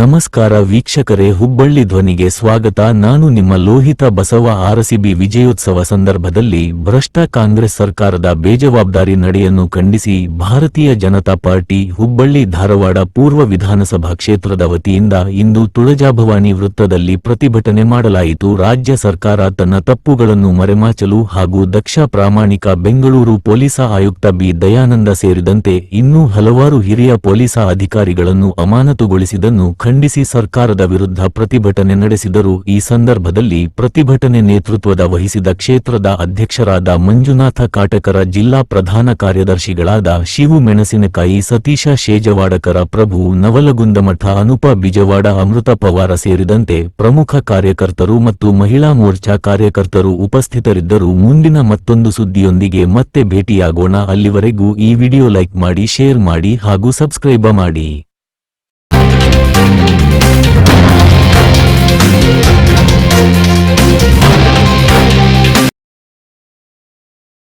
ನಮಸ್ಕಾರ ವೀಕ್ಷಕರೇ, ಹುಬ್ಬಳ್ಳಿ ಧ್ವನಿಗೆ ಸ್ವಾಗತ. ನಾನು ನಿಮ್ಮ ಲೋಹಿತ ಬಸವ ಆರಸಿಬಿ ವಿಜಯೋತ್ಸವ ಸಂದರ್ಭದಲ್ಲಿ ಭ್ರಷ್ಟ ಕಾಂಗ್ರೆಸ್ ಸರ್ಕಾರದ ಬೇಜವಾಬ್ದಾರಿ ನಡೆಯನ್ನು ಖಂಡಿಸಿ ಭಾರತೀಯ ಜನತಾ ಪಾರ್ಟಿ ಹುಬ್ಬಳ್ಳಿ ಧಾರವಾಡ ಪೂರ್ವ ವಿಧಾನಸಭಾ ಕ್ಷೇತ್ರದ ವತಿಯಿಂದ ಇಂದು ತುಳಜಾಭವಾನಿ ವೃತ್ತದಲ್ಲಿ ಪ್ರತಿಭಟನೆ ಮಾಡಲಾಯಿತು. ರಾಜ್ಯ ಸರ್ಕಾರ ತನ್ನ ತಪ್ಪುಗಳನ್ನು ಮರೆಮಾಚಲು ಹಾಗೂ ದಕ್ಷ ಪ್ರಾಮಾಣಿಕ ಬೆಂಗಳೂರು ಪೊಲೀಸ ಆಯುಕ್ತ ಬಿ. ದಯಾನಂದ ಸೇರಿದಂತೆ ಇನ್ನೂ ಹಲವಾರು ಹಿರಿಯ ಪೊಲೀಸ ಅಧಿಕಾರಿಗಳನ್ನು ಅಮಾನತುಗೊಳಿಸಿದ್ದನ್ನು ಖಂಡಿಸಿ ಸರ್ಕಾರದ ವಿರುದ್ಧ ಪ್ರತಿಭಟನೆ ನಡೆಸಿದರು ಈ ಸಂದರ್ಭದಲ್ಲಿ ಪ್ರತಿಭಟನೆ ನೇತೃತ್ವದ ವಹಿಸಿದ ಕ್ಷೇತ್ರದ ಅಧ್ಯಕ್ಷರಾದ ಮಂಜುನಾಥ ಕಾಟಕರ ಜಿಲ್ಲಾ ಪ್ರಧಾನ ಕಾರ್ಯದರ್ಶಿಗಳಾದ ಶಿವು ಮೆಣಸಿನಕಾಯಿ, ಸತೀಶ ಶೇಜವಾಡಕರ ಪ್ರಭು, ನವಲಗುಂದಮಠ ಅನುಪ ಬಿಜವಾಡ, ಅಮೃತ ಪವಾರ ಸೇರಿದಂತೆ ಪ್ರಮುಖ ಕಾರ್ಯಕರ್ತರು ಮತ್ತು ಮಹಿಳಾ ಮೋರ್ಚಾ ಕಾರ್ಯಕರ್ತರು ಉಪಸ್ಥಿತರಿದ್ದರು ಮುಂದಿನ ಮತ್ತೊಂದು ಸುದ್ದಿಯೊಂದಿಗೆ ಮತ್ತೆ ಭೇಟಿಯಾಗೋಣ. ಅಲ್ಲಿವರೆಗೂ ಈ ವಿಡಿಯೋ ಲೈಕ್ ಮಾಡಿ, ಶೇರ್ ಮಾಡಿ ಹಾಗೂ ಸಬ್ಸ್ಕ್ರೈಬ ಮಾಡಿ.